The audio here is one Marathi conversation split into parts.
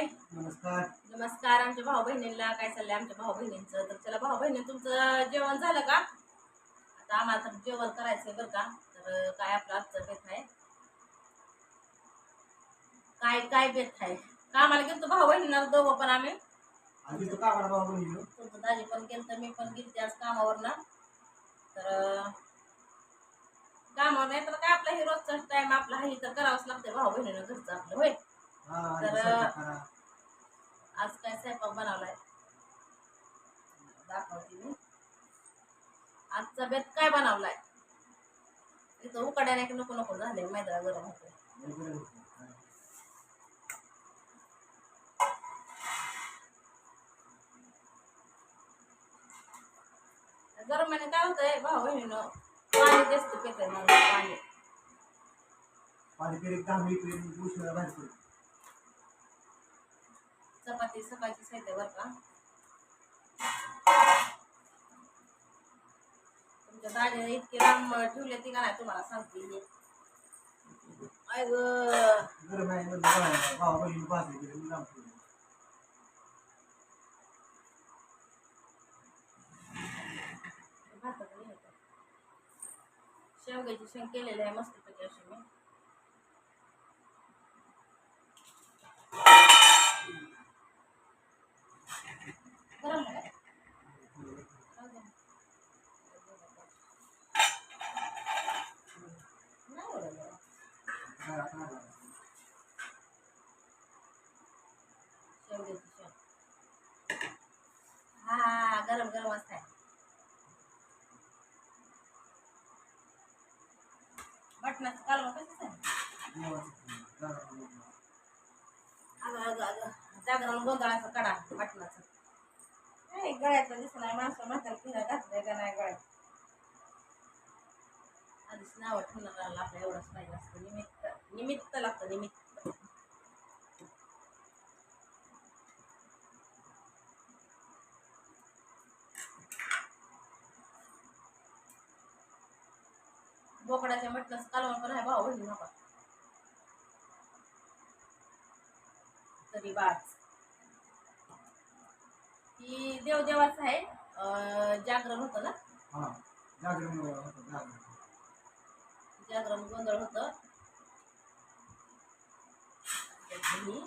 हाय नमस्कार. नमस्कार आमच्या भाऊ बहिणींना काय चाललंय? आमच्या भाऊ बहिणींचं तर चला भाऊ बहिणी तुमचं जेवण झालं का? आता आम्हाला तर जेवण करायचंय बरं का. तर काय आपलं आजचं बेत आहे? काय काय बेत आहे? कामाला गेलो भाऊ बहिणींना दोघं पण आम्ही. तुमचं दाजी पण गेलं तर मी पण गेलते आज कामावर ना तर कामावर नाही तर काय आपला हे रोजचाच टाइम आपला हे तर करावंच लागतंय भाऊ बहिणीनं घरचं आपलं होय? तर-. आज काय स्वयंपाक बनवलाय. दाखवते मी. आजचा बेत काय बनवलाय? इथं उकड्याने की नको नको झाले मैदा गरम होते. गरमाने काय होतंय भाऊ बहिणीनं पाणी जास्त माणूस पाणी. पाणी पिरे दहा मिनिट उशिरा बाहेर पडतो. चपाती सकाळची साहित्य बरं का तुमच्या दाजीने इतके लांब ठेवले ती का नाही तुम्हाला सांगते मी. आय ग गरम आहे म्हणलं बाहेर भावा बहिणी पाच गेले मी लांब ठेवले. भातात नाही येत. शेवग्याची शेंग केलेली आहे मस्तपैकी अशी मी गरम आहे का? राहू दे. नाही एवढं गरम. करा, करा. शेवग्याची शेंग हा गरम गरम आहे बटनाचं कालवण कसं आहे जेवायचं. जरा जागरण गोंधळाचा कडा मटणाचा नाही गळ्याचं दिसत नाही माणसं म्हातारा फिरा घातलंय का नाही गळ्यात. आधीच नावं ठेवणार आपल्या एवढंच पाहिजे असतं निमित्त निमित्त लागतं निमित्त. बोकडाच्या मटणाचं कालवण पण आहे भाऊ बहिणी नका तरी बाज. ही देवदेवाचं आहे जागरण होतं ना? जागरण होतं, जागरण. जागरण गोंधळ होतं. आणि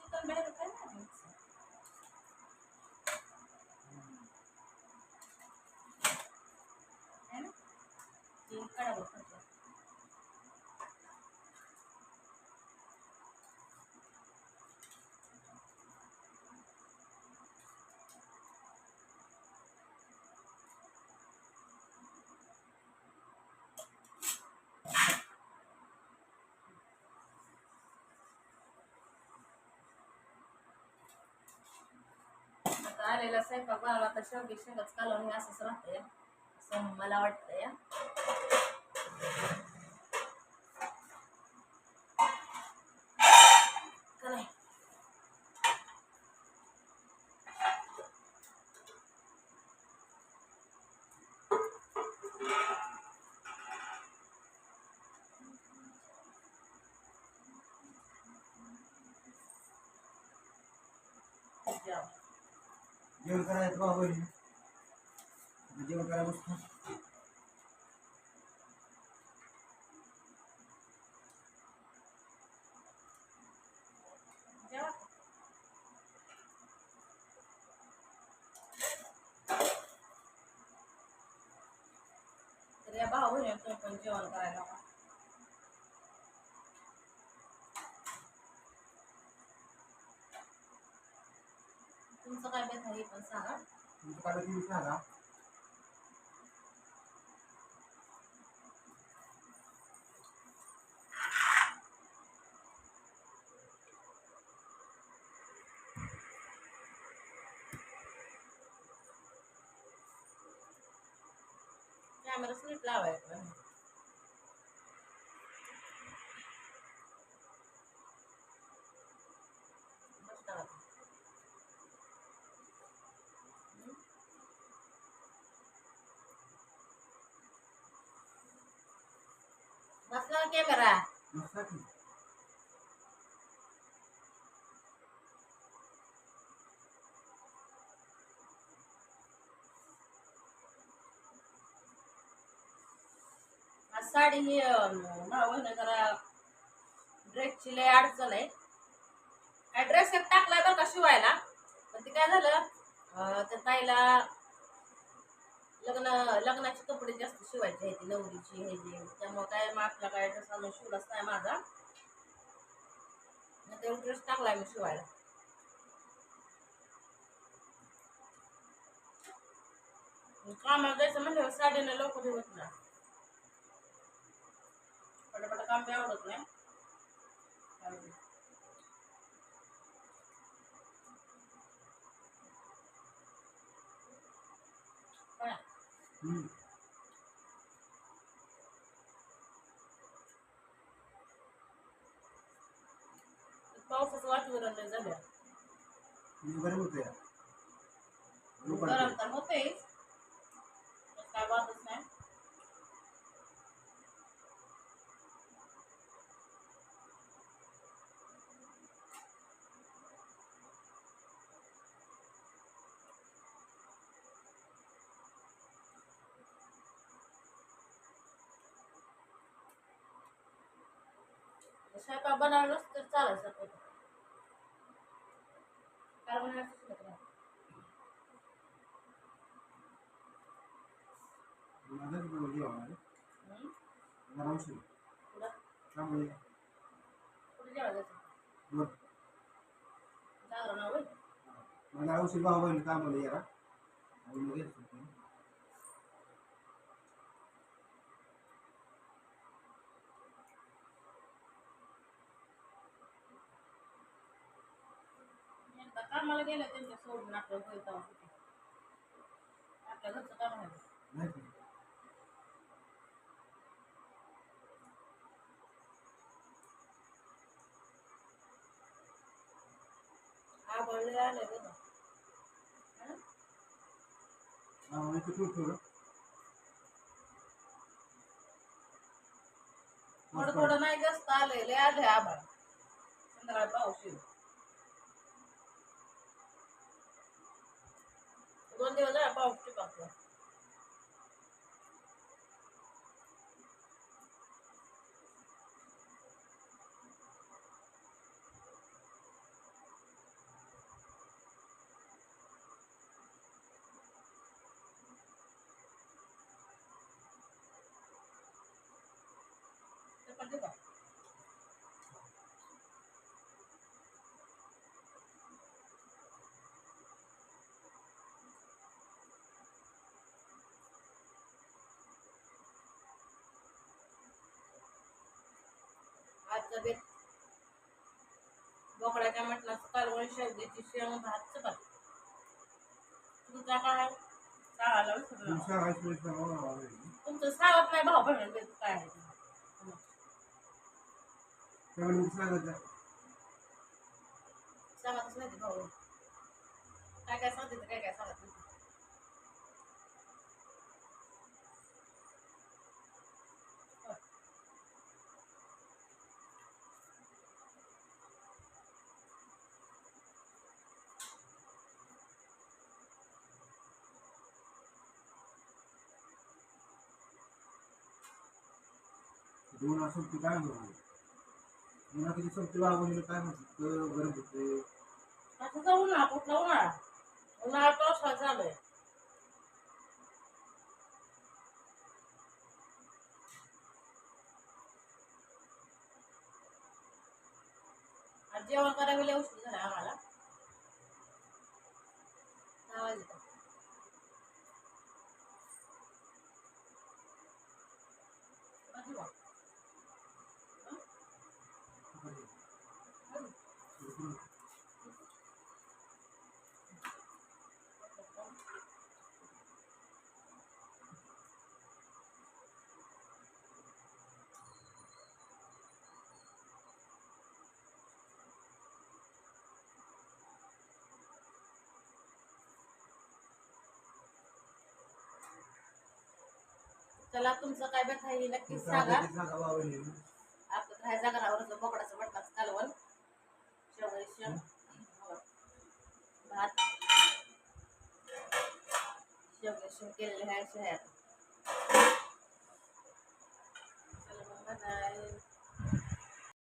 चिकन काय नाही कडा आलेला स्वयंपाक बनवला तर शेवटी शेंगच कालवून हे असंच राहतंय असं मला वाटतंय का नाही जाऊ. जेवण करायचं भावा बहिणी आता जेवण करायला बसतो जेवा. तर या भाऊ बहिणी तुम्ही पण जेवण करायला लावा. तुमचं पण सांगा. तुमचं काय तुम्ही सांगा कॅमेरा स्लिप लावायचा. बसला कॅमेरा? की. साडी ही भाऊ जरा ड्रेसची लय अडचण आहे. काय ड्रेस एक टाकलाय बरं का शिवायला? पण ते काय झालं त्या ताईला लग्न लग्नाचे कपडे जास्त शिवायचे आहेत नवरीची हे जे. त्यामुळे काय मागला काय ड्रेस आणून शिवलाच नाही माझा. मग ते ड्रेस टाकलाय मी शिवायला. कामाला जायचं म्हणलं साडीनं लवकर होत ना पटापट काम बी आवडत नाही. पावसाचं वातावरण लय झालं होतं गरम तर होतेच पण काय वाटत नाही स्वयंपाक बनवलं नसतं तर चालायचं होतं. काय बनायचं होतं? माझंच बोल जेवण आहे. हं? जरा उशीर. कुठं? त्यामुळे कुठं जेवायला जायचं? वर. जागरण आहे होय? मला औषध भाऊ बहिणी कामाला यारा आणि मग येत होते. एकदा कामाला गेलं त्यांच्या सोडून आपलं होईल. आपल्या घरचं काम आहे नाही का? आबळले आले बघा हं? इथं. थोडं थोडं नाही जास्त आलंय लय आलंय आबाळ संध्याकाळी पाऊस येईल दोन दिवस झाला पाऊस टिपाकला आजचा बेत बोकड्याच्या मटणाचं कालवण शेवग्याची शेंग भात चपाती तुमचा काय विसरला आहे. तुमचं सांगत नाही भाऊ बहिण काय आहे? ते. सांगतच नाही ते भाऊ. काय काय सांगते ते काय काय सांगत नाही दोन असं ते काय म्हणतो पुन्हा किती संपते बाबा काय म्हणतो गरम होते असं जाऊ ना कुठला उन्हाळा उन्हाळा पावसाळा चालू जेवण करायला उशीर झाला आम्हाला. दहा वाजले. चला तुमचं काय बेत आहे हे नक्कीच सांगा आपलं राहायचा घरावरचं बोकडाचं मटणाचं कालवण. शेवगाची शेंग भात. शेवगाची शेंग केलेले आहे आता. चला मग.